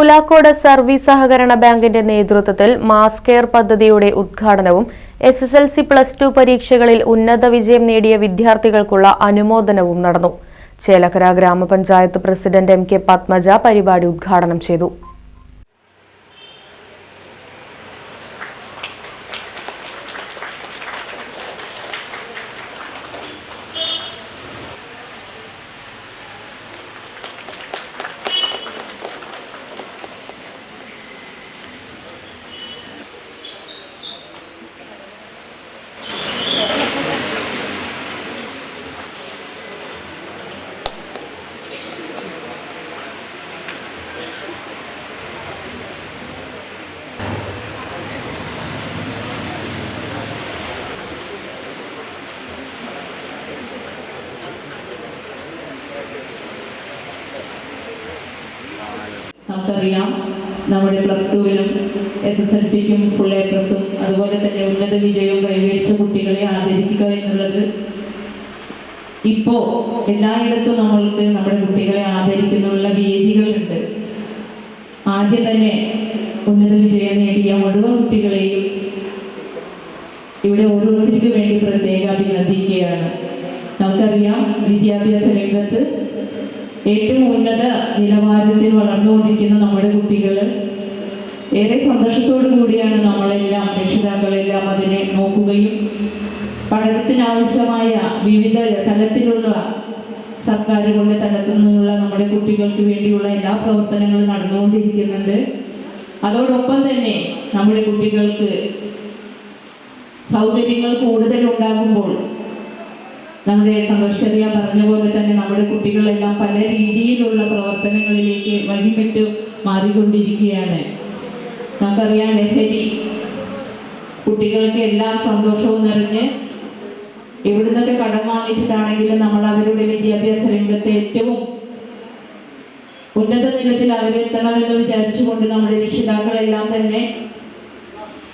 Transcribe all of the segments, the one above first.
Pulakkode service സഹകരണ ബാങ്കിന്റെ നേതൃത്വത്തിൽ മാസ് കെയർ പദ്ധതിയുടെ ഉദ്ഘാടനവും S S L C plus two പരീക്ഷകളിൽ ഉന്നത വിജയം നേടിയ വിദ്യാർത്ഥികൾക്കുള്ള അനുമോദനവും നടന്നു. ചേലക്കര ഗ്രാമപഞ്ചായത്ത് പ്രസിഡന്റ് എം കെ പത്മജ പരിപാടി ഉദ്ഘാടനം ചെയ്തു. നമുക്കറിയാം. നമ്മുടെ പ്ലസ് ടുവിലും എസ് എസ് എൽ സിക്കും ഫുൾ എ പ്ലസും അതുപോലെ തന്നെ ഉന്നത വിജയവും കൈവരിച്ച കുട്ടികളെ ആദരിക്കുക എന്നുള്ളത് ഇപ്പോ എല്ലായിടത്തും നമ്മൾക്ക് നമ്മുടെ കുട്ടികളെ ആദരിക്കുന്നുള്ള വേദികളുണ്ട്. ആദ്യം തന്നെ ഉന്നത വിജയം നേടിയ മുഴുവൻ കുട്ടികളെയും ഇവിടെ ഓരോരുത്തർക്ക് വേണ്ടി പ്രത്യേക അഭിനന്ദിക്കുകയാണ്. നമുക്കറിയാം വിദ്യാഭ്യാസ രംഗത്ത് ഏറ്റവും ഉന്നത നിലവാരത്തിൽ വളർന്നുകൊണ്ടിരിക്കുന്ന നമ്മുടെ കുട്ടികൾ ഏറെ സന്തോഷത്തോടു കൂടിയാണ് നമ്മളെല്ലാം രക്ഷിതാക്കളെല്ലാം അതിനെ നോക്കുകയും പഠനത്തിനാവശ്യമായ വിവിധ തലത്തിലുള്ള സർക്കാരുകളുടെ തലത്തിൽ നിന്നുള്ള നമ്മുടെ കുട്ടികൾക്ക് വേണ്ടിയുള്ള എല്ലാ പ്രവർത്തനങ്ങളും നടന്നുകൊണ്ടിരിക്കുന്നുണ്ട്. അതോടൊപ്പം തന്നെ നമ്മുടെ കുട്ടികൾക്ക് സൗകര്യങ്ങൾ കൂടുതൽ ഉണ്ടാകുമ്പോൾ നമ്മുടെ സന്തോഷറിയ പറഞ്ഞ പോലെ തന്നെ നമ്മുടെ കുട്ടികളെല്ലാം പല രീതിയിലുള്ള പ്രവർത്തനങ്ങളിലേക്ക് വഴിവിട്ട് മാറിക്കൊണ്ടിരിക്കുകയാണ്. നമുക്കറിയാം ലഹരി കുട്ടികൾക്ക് എല്ലാം സന്തോഷവും നിറഞ്ഞ് എവിടുന്നൊക്കെ കടം വാങ്ങിച്ചിട്ടാണെങ്കിലും നമ്മൾ അവരുടെ വിദ്യാഭ്യാസ രംഗത്തെ ഏറ്റവും ഉന്നത നിലത്തിൽ അവരെത്തണമെന്ന് വിചാരിച്ചുകൊണ്ട് നമ്മുടെ രക്ഷിതാക്കളെല്ലാം തന്നെ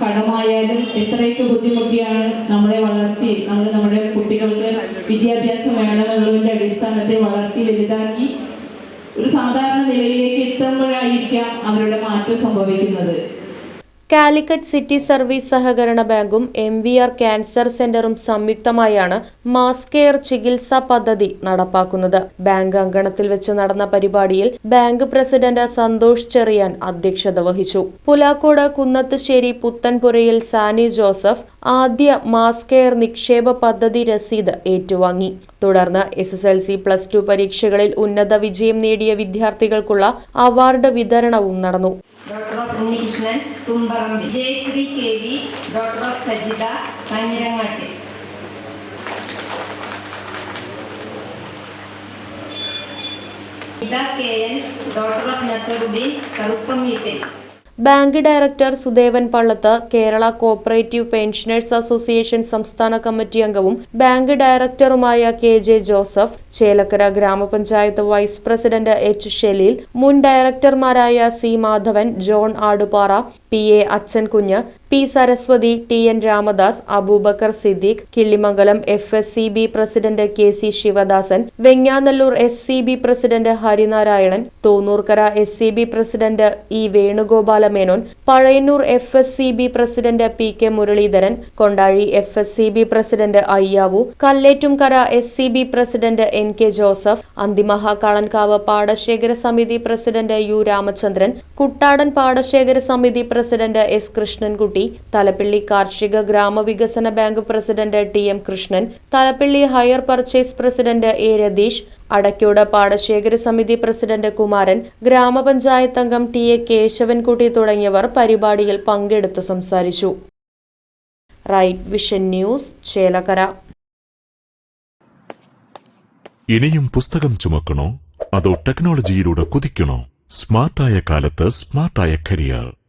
കടമായാലും എത്രയൊക്കെ ബുദ്ധിമുട്ടിയാണ് നമ്മളെ വളർത്തി നമ്മൾ നമ്മുടെ കുട്ടികൾക്ക് വിദ്യാഭ്യാസം വേണമെന്നുള്ളതിന്റെ അടിസ്ഥാനത്തെ വളർത്തി വലുതാക്കി ഒരു സാധാരണ നിലയിലേക്ക് എത്തുമ്പോഴായിരിക്കാം അവരുടെ മാറ്റം സംഭവിക്കുന്നത്. കാലിക്കറ്റ് സിറ്റി സർവീസ് സഹകരണ ബാങ്കും എം വി ആർ ക്യാൻസർ സെന്ററും സംയുക്തമായാണ് മാസ് കെയർ ചികിത്സാ പദ്ധതി നടപ്പാക്കുന്നത്. ബാങ്ക് അങ്കണത്തിൽ വെച്ച് നടന്ന പരിപാടിയിൽ ബാങ്ക് പ്രസിഡന്റ് സന്തോഷ് ചെറിയാൻ അധ്യക്ഷത വഹിച്ചു. പുലാക്കോട് കുന്നത്തുശ്ശേരി പുത്തൻപുരയിൽ സാനി ജോസഫ് ആദ്യ മാസ് കെയർ നിക്ഷേപ പദ്ധതി രസീത് ഏറ്റുവാങ്ങി. തുടർന്ന് S S L C plus two പരീക്ഷകളിൽ ഉന്നത വിജയം നേടിയ വിദ്യാർത്ഥികൾക്കുള്ള അവാർഡ് വിതരണവും നടന്നു. Of Unnikrishnan Jayashree K V doctor Sajitha കഞ്ഞിരങ്ങാട്ടി. ഇത K N doctor Nasaruddin Karuppam വീട്ടിൽ bank director Sudevan Pallath Kerala cooperative pensioners association സംസ്ഥാന കമ്മിറ്റി അംഗവും ബാങ്ക് ഡയറക്ടറുമായ കെ ജെ ജോസഫ് ചേലക്കര ഗ്രാമപഞ്ചായത്ത് വൈസ് പ്രസിഡന്റ് എച്ച് ഷെലീൽ മുൻ ഡയറക്ടർമാരായ C Madhavan John Adupara P A Achankunju P Saraswathi T N Ramadas Abubakar Siddique Killimangalam F S C B president K C Sivadasan Venganallur S C B president Harinarayanan Thonnurkkara S C B president E Venugopala Menon Pazhayannur F S C B president P K Muralidharan Kondazhi F S C B president Ayyavu Kalletumkara S C B president N K Joseph Anthimahakalankavu പാടശേഖര സമിതി president U Ramachandran Kuttadan പാടശേഖര സമിതി president S Krishnankutty Thalappilly കാർഷിക ഗ്രാമവികസന bank president T M Krishnan Thalappilly hire purchase president A Ratheesh Adakkode പാടശേഖര സമിതി president Kumaran ഗ്രാമപഞ്ചായത്ത് അംഗം T A Keshavankutty തുടങ്ങിയവർ പരിപാടിയിൽ പങ്കെടുത്ത് സംസാരിച്ചു. Right vision news Chelakkara. ഇനിയും പുസ്തകം ചുമക്കണോ? അതോ ടെക്നോളജിയിലൂടെ കുതിക്കണോ? സ്മാർട്ടായ കാലത്ത് സ്മാർട്ടായ കരിയർ.